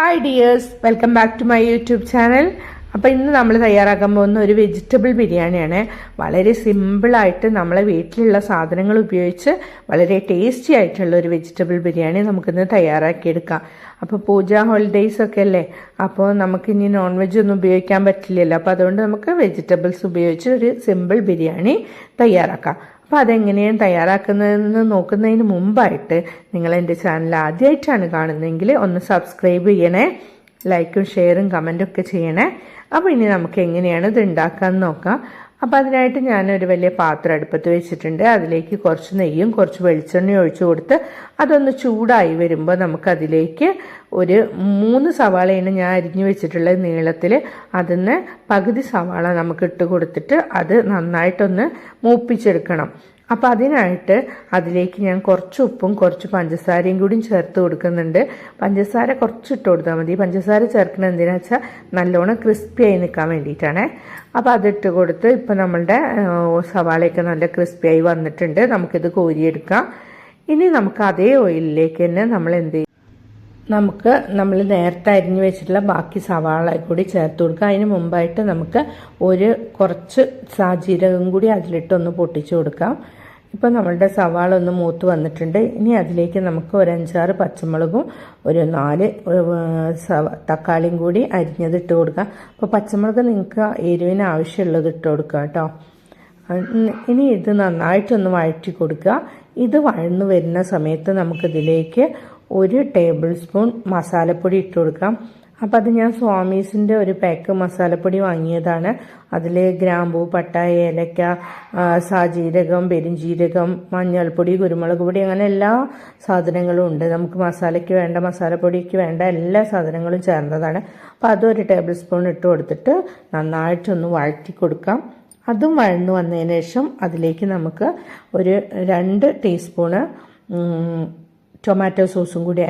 Hi dears welcome back to my YouTube channel അപ്പോൾ ഇന്ന് നമ്മൾ തയ്യാറാക്കാൻ പോകുന്ന ഒരു വെജിറ്റബിൾ ബിരിയാണിയാണ്. വളരെ സിമ്പിളായിട്ട് നമ്മളെ വീട്ടിലുള്ള സാധനങ്ങൾ ഉപയോഗിച്ച് വളരെ ടേസ്റ്റി ആയിട്ടുള്ള ഒരു വെജിറ്റബിൾ ബിരിയാണി നമുക്കിന്ന് തയ്യാറാക്കിയെടുക്കാം. അപ്പോൾ പൂജ ഹോളിഡേയ്സ് ഒക്കെ അല്ലേ? അപ്പോൾ നമുക്കിനി നോൺ വെജ് ഒന്നും ഉപയോഗിക്കാൻ പറ്റില്ലല്ലോ. അപ്പോൾ അതുകൊണ്ട് നമുക്ക് വെജിറ്റബിൾസ് ഉപയോഗിച്ച് ഒരു സിമ്പിൾ ബിരിയാണി തയ്യാറാക്കാം. അപ്പോൾ അതെങ്ങനെയാണ് തയ്യാറാക്കുന്നതെന്ന് നോക്കുന്നതിന് മുമ്പായിട്ട് നിങ്ങൾ എന്റെ ചാനൽ ആദ്യമായിട്ടാണ് കാണുന്നതെങ്കിൽ ഒന്ന് സബ്സ്ക്രൈബ് ചെയ്യണേ ലൈക്കും ഷെയറും കമന്റും ഒക്കെ ചെയ്യണേ. അപ്പോൾ ഇനി നമുക്ക് എങ്ങനെയാണ് ഇത് ഉണ്ടാക്കാമെന്ന് നോക്കാം. അപ്പോൾ അതിനായിട്ട് ഞാനൊരു വലിയ പാത്രം അടുപ്പത്ത് വെച്ചിട്ടുണ്ട്. അതിലേക്ക് കുറച്ച് നെയ്യും കുറച്ച് വെളിച്ചെണ്ണയും ഒഴിച്ചു കൊടുത്ത് അതൊന്ന് ചൂടായി വരുമ്പോൾ നമുക്കതിലേക്ക് ഒരു മൂന്ന് സവാളയാണ് ഞാൻ അരിഞ്ഞു വെച്ചിട്ടുള്ളത് നീളത്തിൽ അതിന് പകുതി സവാള നമുക്ക് ഇട്ട് കൊടുത്തിട്ട് അത് നന്നായിട്ടൊന്ന് മൂപ്പിച്ചെടുക്കണം. അപ്പം അതിനായിട്ട് അതിലേക്ക് ഞാൻ കുറച്ച് ഉപ്പും കുറച്ച് പഞ്ചസാരയും കൂടി ചേർത്ത് കൊടുക്കുന്നുണ്ട്. പഞ്ചസാര കുറച്ച് ഇട്ട് കൊടുത്താൽ മതി. പഞ്ചസാര ചേർക്കുന്നത് എന്തിനാ വെച്ചാൽ നല്ലോണം ക്രിസ്പി ആയി നിൽക്കാൻ വേണ്ടിയിട്ടാണ്. അപ്പോൾ അതിട്ട് കൊടുത്ത് ഇപ്പം നമ്മളുടെ സവാളയൊക്കെ നല്ല ക്രിസ്പി ആയി വന്നിട്ടുണ്ട്. നമുക്കിത് കോരിയെടുക്കാം. ഇനി നമുക്ക് അതേ ഓയിലിലേക്ക് തന്നെ നമ്മൾ എന്ത് നമുക്ക് നമ്മൾ നേരത്തെ അരിഞ്ഞു വെച്ചിട്ടുള്ള ബാക്കി സവാള കൂടി ചേർത്ത് കൊടുക്കുക. അതിന് മുമ്പായിട്ട് നമുക്ക് ഒരു കുറച്ച് സാജീരകം കൂടി അതിലിട്ട് ഒന്ന് പൊട്ടിച്ചു കൊടുക്കാം. ഇപ്പൊ നമ്മളുടെ സവാള ഒന്ന് മൂത്ത് വന്നിട്ടുണ്ട്. ഇനി അതിലേക്ക് നമുക്ക് ഒരു അഞ്ചാറ് പച്ചമുളകും ഒരു നാല് തക്കാളിയും കൂടി അരിഞ്ഞത് ഇട്ട് കൊടുക്കാം. അപ്പോൾ പച്ചമുളക് നിങ്ങൾക്ക് എരിവിന് ആവശ്യമുള്ളത് ഇട്ട് കൊടുക്കുക കേട്ടോ. ഇനി ഇത് നന്നായിട്ടൊന്ന് വഴറ്റി കൊടുക്കുക. ഇത് വഴന്നു വരുന്ന സമയത്ത് നമുക്കിതിലേക്ക് ഒരു ടേബിൾ സ്പൂൺ മസാലപ്പൊടി ഇട്ട് കൊടുക്കാം. അപ്പം അത് ഞാൻ സ്വാമീസിന്റെ ഒരു പാക്ക് മസാലപ്പൊടി വാങ്ങിയതാണ്. അതിൽ ഗ്രാമ്പൂ പട്ട ഏലക്ക സാജീരകം പെരുംജീരകം മഞ്ഞൾപ്പൊടി കുരുമുളക് പൊടി അങ്ങനെ എല്ലാ സാധനങ്ങളും ഉണ്ട്. നമുക്ക് മസാലയ്ക്ക് വേണ്ട മസാലപ്പൊടിക്ക് വേണ്ട എല്ലാ സാധനങ്ങളും ചേർന്നതാണ്. അപ്പോൾ അതൊരു ടേബിൾ സ്പൂൺ ഇട്ട് കൊടുത്തിട്ട് നന്നായിട്ടൊന്ന് വഴറ്റി കൊടുക്കാം. അതും വഴന്നു വന്നതിന് ശേഷം അതിലേക്ക് നമുക്ക് ഒരു രണ്ട് ടീസ്പൂണ് ടൊമാറ്റോ സോസും കൂടി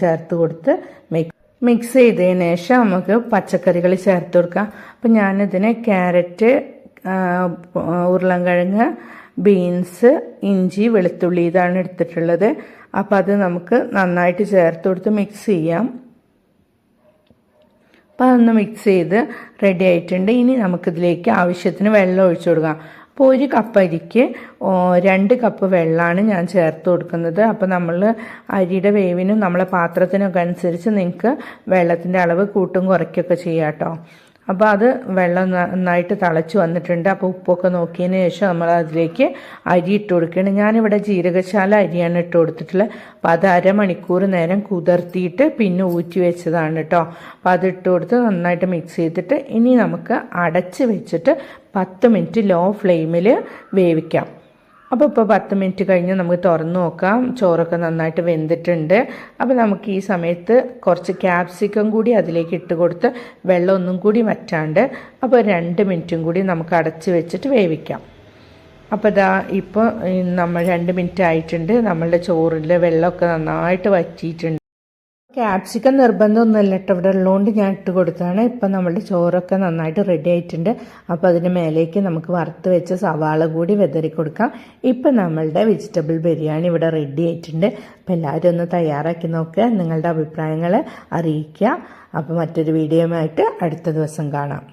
ചേർത്ത് കൊടുത്ത് മിക്സ് മിക്സ് ചെയ്തതിന് ശേഷം നമുക്ക് പച്ചക്കറികൾ ചേർത്ത് കൊടുക്കാം. അപ്പം ഞാനിതിന് ക്യാരറ്റ് ഉരുളൻകിഴങ്ങ് ബീൻസ് ഇഞ്ചി വെളുത്തുള്ളി ഇതാണ് എടുത്തിട്ടുള്ളത്. അപ്പോൾ അത് നമുക്ക് നന്നായിട്ട് ചേർത്ത് കൊടുത്ത് മിക്സ് ചെയ്യാം. അപ്പോൾ അതൊന്ന് മിക്സ് ചെയ്ത് റെഡി ആയിട്ടുണ്ട്. ഇനി നമുക്കിതിലേക്ക് ആവശ്യത്തിന് വെള്ളം ഒഴിച്ചു കൊടുക്കാം. അപ്പോൾ ഒരു കപ്പ് അരിക്ക് രണ്ട് കപ്പ് വെള്ളമാണ് ഞാൻ ചേർത്ത് കൊടുക്കുന്നത്. അപ്പോൾ നമ്മൾ അരിയുടെ വേവിനും നമ്മളെ പാത്രത്തിനൊക്കെ അനുസരിച്ച് നിങ്ങൾക്ക് വെള്ളത്തിന്റെ അളവ് കൂട്ടും കുറയ്ക്കുകയൊക്കെ ചെയ്യാം കേട്ടോ. അപ്പോൾ അത് വെള്ളം നന്നായിട്ട് തിളച്ച് വന്നിട്ടുണ്ട്. അപ്പോൾ ഉപ്പൊക്കെ നോക്കിയതിന് ശേഷം നമ്മൾ അതിലേക്ക് അരി ഇട്ട് കൊടുക്കുകയാണ്. ഞാനിവിടെ ജീരകശാല അരിയാണ് ഇട്ട് കൊടുത്തിട്ടുള്ളത്. അപ്പോൾ അത് അരമണിക്കൂർ നേരം കുതിർത്തിയിട്ട് പിന്നെ ഊറ്റി വെച്ചതാണ് കേട്ടോ അപ്പോൾ അത് ഇട്ട് കൊടുത്ത് നന്നായിട്ട് മിക്സ് ചെയ്തിട്ട് ഇനി നമുക്ക് അടച്ച് വെച്ചിട്ട് പത്ത് മിനിറ്റ് ലോ ഫ്ലെയിമിൽ വേവിക്കാം. അപ്പോൾ ഇപ്പോൾ പത്ത് മിനിറ്റ് കഴിഞ്ഞ് നമുക്ക് തുറന്നു നോക്കാം. ചോറൊക്കെ നന്നായിട്ട് വെന്തിട്ടുണ്ട്. അപ്പോൾ നമുക്ക് ഈ സമയത്ത് കുറച്ച് ക്യാപ്സിക്കം കൂടി അതിലേക്ക് ഇട്ട് കൊടുത്ത് വെള്ളം ഒന്നും കൂടി വറ്റാണ്ട് അപ്പോൾ രണ്ട് മിനിറ്റും കൂടി നമുക്ക് അടച്ച് വെച്ചിട്ട് വേവിക്കാം. അപ്പോൾ ഇതാ ഇപ്പോൾ നമ്മൾ രണ്ട് മിനിറ്റ് ആയിട്ടുണ്ട്. നമ്മളുടെ ചോറിൽ വെള്ളമൊക്കെ നന്നായിട്ട് വറ്റിയിട്ടുണ്ട്. ക്യാപ്സിക്കം നിർബന്ധമൊന്നുമല്ല കേട്ടോ. ഇവിടെ ഉള്ളതുകൊണ്ട് ഞാൻ ഇട്ട് കൊടുത്തതാണ്. ഇപ്പം നമ്മളുടെ ചോറൊക്കെ നന്നായിട്ട് റെഡി ആയിട്ടുണ്ട്. അപ്പോൾ അതിന് മേലേക്ക് നമുക്ക് വറുത്ത് വെച്ച സവാള കൂടി വെതറി കൊടുക്കാം. ഇപ്പം നമ്മളുടെ വെജിറ്റബിൾ ബിരിയാണി ഇവിടെ റെഡി ആയിട്ടുണ്ട്. അപ്പോൾ എല്ലാവരും ഒന്ന് തയ്യാറാക്കി നോക്കുക നിങ്ങളുടെ അഭിപ്രായങ്ങൾ അറിയിക്കുക. അപ്പോൾ മറ്റൊരു വീഡിയോയുമായിട്ട് അടുത്ത ദിവസം കാണാം.